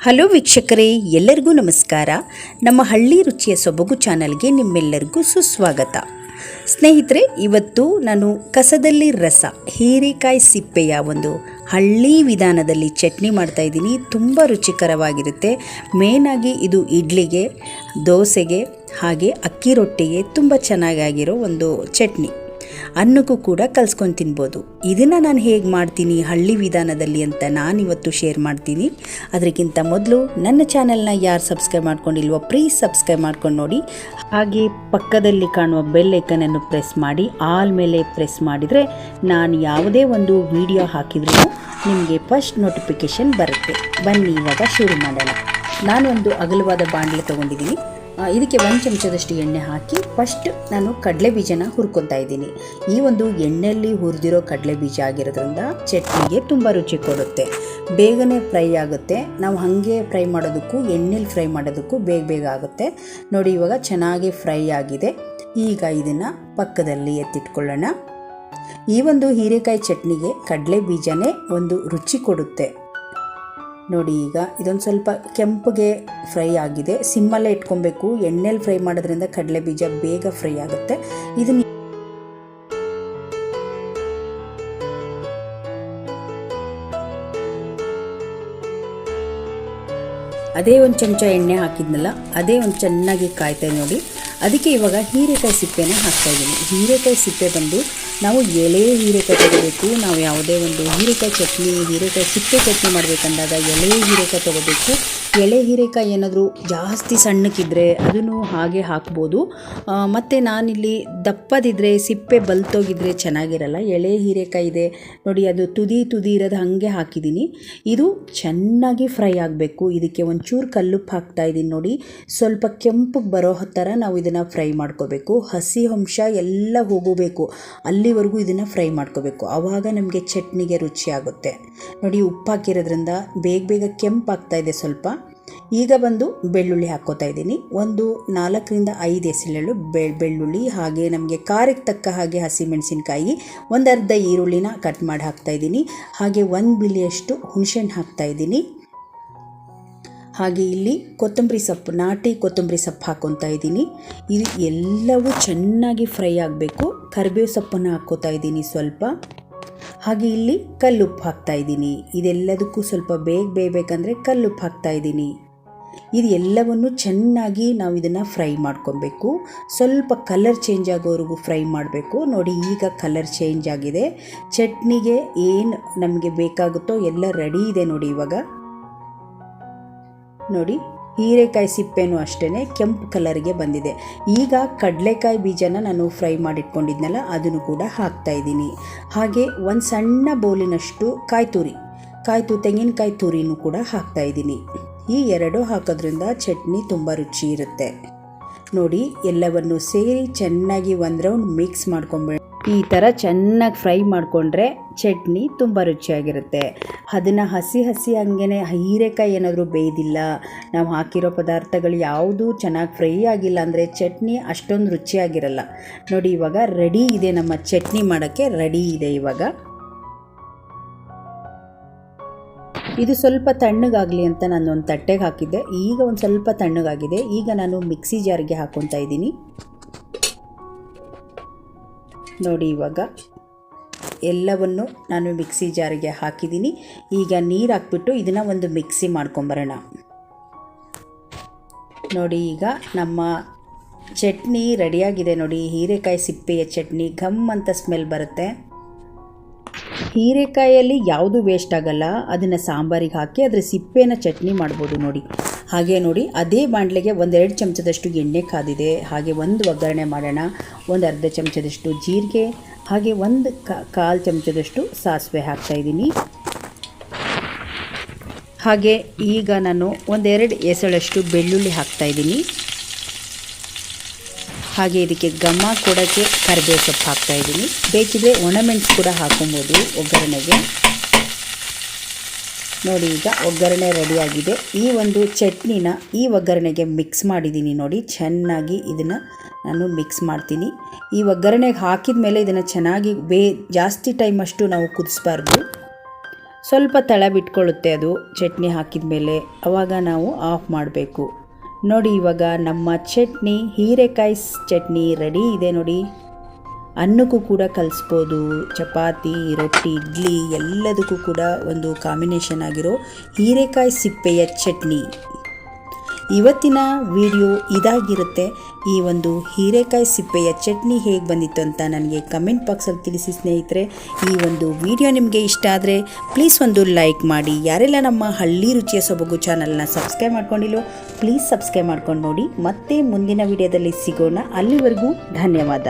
Hello ವೀಕ್ಷಕರೇ, ಎಲ್ಲರಿಗೂ ನಮಸ್ಕಾರ. ನಮ್ಮ ಹಳ್ಳಿ ರುಚಿಯ ಸೊಬಗು ಚಾನಲ್ಗೆ ನಿಮ್ಮೆಲ್ಲರಿಗೂ ಸುಸ್ವಾಗತ. ಸ್ನೇಹಿತರೆ, ಇವತ್ತು ನಾನು ಕಸದಲ್ಲಿ ರಸ, ಹೀರೆಕಾಯಿ ಸಿಪ್ಪೆಯ ಒಂದು ಹಳ್ಳಿ ವಿಧಾನದಲ್ಲಿ ಚಟ್ನಿ ಮಾಡ್ತಾ ಇದ್ದೀನಿ. ತುಂಬ ರುಚಿಕರವಾಗಿರುತ್ತೆ. ಮೇನಾಗಿ ಇದು ಇಡ್ಲಿಗೆ, ದೋಸೆಗೆ, ಹಾಗೆ ಅಕ್ಕಿ ರೊಟ್ಟಿಗೆ ತುಂಬ ಚೆನ್ನಾಗಾಗಿರೋ ಒಂದು ಚಟ್ನಿ. ಅನ್ನಕ್ಕೂ ಕೂಡ ಕಲ್ಸ್ಕೊಂಡು ತಿನ್ಬೋದು. ಇದನ್ನು ನಾನು ಹೇಗೆ ಮಾಡ್ತೀನಿ ಹಳ್ಳಿ ವಿಧಾನದಲ್ಲಿ ಅಂತ ನಾನಿವತ್ತು ಶೇರ್ ಮಾಡ್ತೀನಿ. ಅದಕ್ಕಿಂತ ಮೊದಲು ನನ್ನ ಚಾನಲ್ನ ಯಾರು ಸಬ್ಸ್ಕ್ರೈಬ್ ಮಾಡ್ಕೊಂಡಿಲ್ವೋ ಪ್ಲೀಸ್ ಸಬ್ಸ್ಕ್ರೈಬ್ ಮಾಡ್ಕೊಂಡು ನೋಡಿ. ಹಾಗೆ ಪಕ್ಕದಲ್ಲಿ ಕಾಣುವ ಬೆಲ್ ಐಕನನ್ನು ಪ್ರೆಸ್ ಮಾಡಿ, ಆಲ್ ಮೇಲೆ ಪ್ರೆಸ್ ಮಾಡಿದರೆ ನಾನು ಯಾವುದೇ ಒಂದು ವಿಡಿಯೋ ಹಾಕಿದ್ರೂ ನಿಮಗೆ ಫಸ್ಟ್ ನೋಟಿಫಿಕೇಷನ್ ಬರುತ್ತೆ. ಬನ್ನಿ ಇವಾಗ ಶುರು ಮಾಡೋಣ. ನಾನೊಂದು ಅಗಲವಾದ ಬಾಣಲೆ ತೊಗೊಂಡಿದ್ದೀನಿ. ಇದಕ್ಕೆ ಒಂದು ಚಮಚದಷ್ಟು ಎಣ್ಣೆ ಹಾಕಿ ಫಸ್ಟ್ ನಾನು ಕಡಲೆ ಬೀಜನ ಹುರ್ಕೊತಾ ಇದ್ದೀನಿ. ಈ ಒಂದು ಎಣ್ಣೆಯಲ್ಲಿ ಹುರಿದಿರೋ ಕಡಲೆ ಬೀಜ ಆಗಿರೋದ್ರಿಂದ ಚಟ್ನಿಗೆ ತುಂಬ ರುಚಿ ಕೊಡುತ್ತೆ. ಬೇಗನೆ ಫ್ರೈ ಆಗುತ್ತೆ. ನಾವು ಹಾಗೆ ಫ್ರೈ ಮಾಡೋದಕ್ಕೂ, ಎಣ್ಣೆಲಿ ಫ್ರೈ ಮಾಡೋದಕ್ಕೂ ಬೇಗ ಬೇಗ ಆಗುತ್ತೆ. ನೋಡಿ, ಇವಾಗ ಚೆನ್ನಾಗಿ ಫ್ರೈ ಆಗಿದೆ. ಈಗ ಇದನ್ನು ಪಕ್ಕದಲ್ಲಿ ಎತ್ತಿಟ್ಕೊಳ್ಳೋಣ. ಈ ಒಂದು ಹೀರೆಕಾಯಿ ಚಟ್ನಿಗೆ ಕಡಲೆ ಬೀಜನೇ ಒಂದು ರುಚಿ ಕೊಡುತ್ತೆ. ನೋಡಿ ಈಗ ಇದೊಂದು ಸ್ವಲ್ಪ ಕೆಂಪಗೆ ಫ್ರೈ ಆಗಿದೆ. ಸಿಮ್ಮಲ್ಲೇ ಇಟ್ಕೊಬೇಕು. ಎಣ್ಣೆಲಿ ಫ್ರೈ ಮಾಡೋದ್ರಿಂದ ಕಡಲೆ ಬೀಜ ಬೇಗ ಫ್ರೈ ಆಗುತ್ತೆ. ಇದನ್ನ ಅದೇ ಒಂದು ಚಮಚ ಎಣ್ಣೆ ಹಾಕಿದ್ನಲ್ಲ, ಅದೇ ಒಂದು ಚೆನ್ನಾಗಿ ಕಾಯ್ತಾ ನೋಡಿ. ಅದಕ್ಕೆ ಇವಾಗ ಹೀರೆಕಾಯಿ ಸಿಪ್ಪೆನ ಹಾಕ್ತಾ ಇದ್ದೀನಿ ಹೀರೆಕಾಯಿ ಸಿಪ್ಪೆ ಬಂದು ನಾವು ಎಲೆ, ಹೀರೆಕಾಯಿ ತಗೋಬೇಕು, ನಾವು ಯಾವುದೇ ಒಂದು ಹೀರೆಕಾಯಿ ಚಟ್ನಿ, ಹೀರೆಕಾಯಿ ಸಿಪ್ಪೆ ಚಟ್ನಿ ಮಾಡಬೇಕಂದಾಗ ಎಲೆ, ಹೀರೆಕಾಯಿ ತಗೋಬೇಕು. ಎಳೆ ಹೀರೆಕಾಯಿ ಏನಾದರೂ ಜಾಸ್ತಿ ಸಣ್ಣಕ್ಕಿದ್ರೆ ಅದನ್ನು ಹಾಗೆ ಹಾಕ್ಬೋದು. ಮತ್ತು ನಾನಿಲ್ಲಿ ದಪ್ಪದಿದ್ದರೆ ಸಿಪ್ಪೆ ಬಲ್ತೋಗಿದ್ರೆ ಚೆನ್ನಾಗಿರಲ್ಲ. ಎಳೆ ಹೀರೆಕಾಯಿ ಇದೆ. ನೋಡಿ, ಅದು ತುದಿ ತುದಿ ಇರೋದು ಹಾಗೆ ಹಾಕಿದ್ದೀನಿ. ಇದು ಚೆನ್ನಾಗಿ ಫ್ರೈ ಆಗಬೇಕು. ಇದಕ್ಕೆ ಒಂಚೂರು ಕಲ್ಲುಪ್ಪು ಹಾಕ್ತಾ ಇದ್ದೀನಿ ನೋಡಿ. ಸ್ವಲ್ಪ ಕೆಂಪಗೆ ಬರೋ ಥರ ನಾವು ಇದನ್ನು ಫ್ರೈ ಮಾಡ್ಕೋಬೇಕು. ಹಸಿ ಅಂಶ ಎಲ್ಲ ಹೋಗಬೇಕು. ಅಲ್ಲಿವರೆಗೂ ಇದನ್ನು ಫ್ರೈ ಮಾಡ್ಕೋಬೇಕು. ಆವಾಗ ನಮಗೆ ಚಟ್ನಿಗೆ ರುಚಿ ಆಗುತ್ತೆ. ನೋಡಿ ಉಪ್ಪು ಹಾಕಿರೋದ್ರಿಂದ ಬೇಗ ಬೇಗ ಕೆಂಪಾಗ್ತಾ ಇದೆ ಸ್ವಲ್ಪ. ಈಗ ಬಂದು ಬೆಳ್ಳುಳ್ಳಿ ಹಾಕ್ಕೋತಾ ಇದ್ದೀನಿ. ಒಂದು ನಾಲ್ಕರಿಂದ ಐದು ಎಸಳೆಳು ಬೆ, ಬೆಳ್ಳುಳ್ಳಿ ಹಾಗೆ ನಮಗೆ ಖಾರಕ್ಕೆ ತಕ್ಕ ಹಾಗೆ ಹಸಿಮೆಣಸಿನ್ಕಾಯಿ, ಒಂದು ಅರ್ಧ ಈರುಳ್ಳಿನ ಕಟ್ ಮಾಡಿ ಹಾಕ್ತಾಯಿದ್ದೀನಿ ಹಾಗೆ ಒಂದು ಬಿಳಿಯಷ್ಟು ಹುಣಸೆಹಣ್ಣು ಹಾಕ್ತಾ ಇದ್ದೀನಿ. ಹಾಗೆ ಇಲ್ಲಿ ಕೊತ್ತಂಬರಿ ಸೊಪ್ಪು, ನಾಟಿ ಕೊತ್ತಂಬರಿ ಸೊಪ್ಪು ಹಾಕ್ಕೊತಾ ಇದ್ದೀನಿ. ಇದು ಎಲ್ಲವೂ ಚೆನ್ನಾಗಿ ಫ್ರೈ ಆಗಬೇಕು. ಕರಿಬೇವು ಸೊಪ್ಪನ್ನು ಹಾಕ್ಕೋತಾ ಇದ್ದೀನಿ ಸ್ವಲ್ಪ. ಹಾಗೆ ಇಲ್ಲಿ ಕಲ್ಲುಪ್ಪು ಹಾಕ್ತಾ ಇದ್ದೀನಿ. ಇದೆಲ್ಲದಕ್ಕೂ ಸ್ವಲ್ಪ ಬೇಗ ಬೇಯಬೇಕಂದ್ರೆ ಕಲ್ಲುಪ್ಪು ಹಾಕ್ತಾ ಇದ್ದೀನಿ. ಇದು ಎಲ್ಲವನ್ನು ಚೆನ್ನಾಗಿ ನಾವು ಇದನ್ನು ಫ್ರೈ ಮಾಡ್ಕೊಬೇಕು. ಸ್ವಲ್ಪ ಕಲರ್ ಚೇಂಜ್ ಆಗೋವರೆಗೂ ಫ್ರೈ ಮಾಡಬೇಕು. ನೋಡಿ, ಈಗ ಕಲರ್ ಚೇಂಜ್ ಆಗಿದೆ. ಚಟ್ನಿಗೆ ಏನು ನಮಗೆ ಬೇಕಾಗುತ್ತೋ ಎಲ್ಲ ರೆಡಿ ಇದೆ ನೋಡಿ ಇವಾಗ. ನೋಡಿ, ಹೀರೆಕಾಯಿ ಸಿಪ್ಪೆನೂ ಅಷ್ಟೇ ಕೆಂಪು ಕಲರ್ಗೆ ಬಂದಿದೆ. ಈಗ ಕಡಲೆಕಾಯಿ ಬೀಜನ ನಾನು ಫ್ರೈ ಮಾಡಿಟ್ಕೊಂಡಿದ್ನಲ್ಲ, ಅದನ್ನು ಕೂಡ ಹಾಕ್ತಾ ಇದ್ದೀನಿ. ಹಾಗೆ ಒಂದು ಸಣ್ಣ ಬೌಲಿನಷ್ಟು ಕಾಯಿ ತುರಿ ಕಾಯಿ ತು ತೆಂಗಿನಕಾಯಿ ತುರಿನೂ ಕೂಡ ಹಾಕ್ತಾ ಇದ್ದೀನಿ. ಈ ಎರಡು ಹಾಕೋದ್ರಿಂದ ಚಟ್ನಿ ತುಂಬ ರುಚಿ ಇರುತ್ತೆ. ನೋಡಿ, ಎಲ್ಲವನ್ನು ಸೇರಿ ಚೆನ್ನಾಗಿ ಒಂದು ರೌಂಡ್ ಮಿಕ್ಸ್ ಮಾಡ್ಕೊಂಬಿಡ ಈ ಥರ ಚೆನ್ನಾಗಿ ಫ್ರೈ ಮಾಡಿಕೊಂಡ್ರೆ ಚಟ್ನಿ ತುಂಬ ರುಚಿಯಾಗಿರುತ್ತೆ. ಅದನ್ನು ಹಸಿ ಹಸಿ ಹಂಗೆ ಹೀರೆಕಾಯಿ ಏನಾದರೂ ಬೇಯ್ದಿಲ್ಲ. ನಾವು ಹಾಕಿರೋ ಪದಾರ್ಥಗಳು ಯಾವುದೂ ಚೆನ್ನಾಗಿ ಫ್ರೈ ಆಗಿಲ್ಲ ಅಂದರೆ ಚಟ್ನಿ ಅಷ್ಟೊಂದು ರುಚಿಯಾಗಿರಲ್ಲ. ನೋಡಿ ಇವಾಗ ರೆಡಿ ಇದೆ ನಮ್ಮ ಚಟ್ನಿ ಮಾಡೋಕ್ಕೆ ರೆಡಿ ಇದೆ ಇವಾಗ. ಇದು ಸ್ವಲ್ಪ ತಣ್ಣಗಾಗಲಿ ಅಂತ ನಾನು ಒಂದು ತಟ್ಟೆಗೆ ಹಾಕಿದ್ದೆ. ಈಗ ಒಂದು ಸ್ವಲ್ಪ ತಣ್ಣಗಾಗಿದೆ. ಈಗ ನಾನು ಮಿಕ್ಸಿ ಜಾರ್ಗೆ ಹಾಕ್ಕೊತಾ ಇದ್ದೀನಿ. ನೋಡಿ ಇವಾಗ. ಎಲ್ಲವನ್ನು ನಾನು ಮಿಕ್ಸಿ ಜಾರಿಗೆ ಹಾಕಿದ್ದೀನಿ. ಈಗ ನೀರು ಹಾಕ್ಬಿಟ್ಟು ಇದನ್ನು ಒಂದು ಮಿಕ್ಸಿ ಮಾಡ್ಕೊಂಬರೋಣ. ನೋಡಿ, ಈಗ ನಮ್ಮ ಚಟ್ನಿ ರೆಡಿಯಾಗಿದೆ ನೋಡಿ. ಹೀರೆಕಾಯಿ ಸಿಪ್ಪೆಯ ಚಟ್ನಿ, ಘಮ್ ಅಂತ ಸ್ಮೆಲ್ ಬರುತ್ತೆ. ಹೀರೆಕಾಯಲ್ಲಿ ಯಾವುದು ವೇಸ್ಟ್ ಆಗಲ್ಲ. ಅದನ್ನು ಸಾಂಬಾರಿಗೆ ಹಾಕಿ ಅದರ ಸಿಪ್ಪೆನ ಚಟ್ನಿ ಮಾಡ್ಬೋದು ನೋಡಿ. ಹಾಗೆ ನೋಡಿ, ಅದೇ ಬಾಣಲೆಗೆ ಒಂದೆರಡು ಚಮಚದಷ್ಟು ಎಣ್ಣೆ ಕಾದಿದೆ. ಹಾಗೆ ಒಂದು ಒಗ್ಗರಣೆ ಮಾಡೋಣ. ಒಂದು ಅರ್ಧ ಚಮಚದಷ್ಟು ಜೀರಿಗೆ ಹಾಗೆ ಒಂದು ಕಾಲು ಚಮಚದಷ್ಟು ಸಾಸಿವೆ ಹಾಕ್ತಾಯಿದ್ದೀನಿ ಹಾಗೆ ಈಗ ನಾನು ಒಂದೆರಡು ಎಸಳಷ್ಟು ಬೆಳ್ಳುಳ್ಳಿ ಹಾಕ್ತಾಯಿದ್ದೀನಿ ಹಾಗೆ ಇದಕ್ಕೆ ಘಮ ಕೊಡೋಕ್ಕೆ ಕರಿಬೇವು ಸೊಪ್ಪು ಹಾಕ್ತಾ ಇದ್ದೀನಿ. ಬೇಕಿದ್ರೆ ಒಣಮೆಣಸು ಕೂಡ ಹಾಕೊಬೋದು ಒಗ್ಗರಣೆಗೆ. ನೋಡಿ ಈಗ ಒಗ್ಗರಣೆ ರೆಡಿಯಾಗಿದೆ ಈ ಒಂದು ಚಟ್ನಿನ ಈ ಒಗ್ಗರಣೆಗೆ ಮಿಕ್ಸ್ ಮಾಡಿದ್ದೀನಿ ನೋಡಿ. ಚೆನ್ನಾಗಿ ಇದನ್ನು ನಾನು ಮಿಕ್ಸ್ ಮಾಡ್ತೀನಿ. ಈ ಒಗ್ಗರಣೆಗೆ ಹಾಕಿದ ಮೇಲೆ ಇದನ್ನು ಚೆನ್ನಾಗಿ ಬೇ ಜಾಸ್ತಿ ಟೈಮ್ ಅಷ್ಟು ನಾವು ಕುದಿಸ್ಬಾರ್ದು. ಸ್ವಲ್ಪ ತಳ ಬಿಟ್ಕೊಳ್ಳುತ್ತೆ ಅದು, ಚಟ್ನಿ ಹಾಕಿದ ಮೇಲೆ. ಆವಾಗ ನಾವು ಆಫ್ ಮಾಡಬೇಕು. ನೋಡಿ ಇವಾಗ ನಮ್ಮ ಚಟ್ನಿ, ಹೀರೆಕಾಯಿ ಚಟ್ನಿ ರೆಡಿ ಇದೆ ನೋಡಿ. ಅನ್ನಕ್ಕೂ ಕೂಡ ಕಲಿಸ್ಬೋದು. ಚಪಾತಿ, ರೊಟ್ಟಿ, ಇಡ್ಲಿ ಎಲ್ಲದಕ್ಕೂ ಕೂಡ ಒಂದು ಕಾಂಬಿನೇಷನ್ ಆಗಿರೋ ಹೀರೆಕಾಯಿ ಸಿಪ್ಪೆಯ ಚಟ್ನಿ. ಇವತ್ತಿನ ವಿಡಿಯೋ ಇದಾಗಿರುತ್ತೆ. ಈ ಒಂದು ಹೀರೆಕಾಯಿ ಸಿಪ್ಪೆಯ ಚಟ್ನಿ ಹೇಗೆ ಬಂದಿತ್ತು ಅಂತ ನನಗೆ ಕಮೆಂಟ್ ಬಾಕ್ಸಲ್ಲಿ ತಿಳಿಸಿ ಸ್ನೇಹಿತರೆ. ಈ ಒಂದು ವಿಡಿಯೋ ನಿಮಗೆ ಇಷ್ಟ ಆದರೆ ಪ್ಲೀಸ್ ಒಂದು ಲೈಕ್ ಮಾಡಿ. ಯಾರೆಲ್ಲ ನಮ್ಮ ಹಳ್ಳಿ ರುಚಿಯ ಸೊಬಗು ಚಾನಲ್ನ ಸಬ್ಸ್ಕ್ರೈಬ್ ಮಾಡ್ಕೊಂಡಿಲ್ಲೋ ಪ್ಲೀಸ್ ಸಬ್ಸ್ಕ್ರೈಬ್ ಮಾಡ್ಕೊಂಡು ನೋಡಿ. ಮತ್ತೆ ಮುಂದಿನ ವಿಡಿಯೋದಲ್ಲಿ ಸಿಗೋಣ. ಅಲ್ಲಿವರೆಗೂ ಧನ್ಯವಾದ.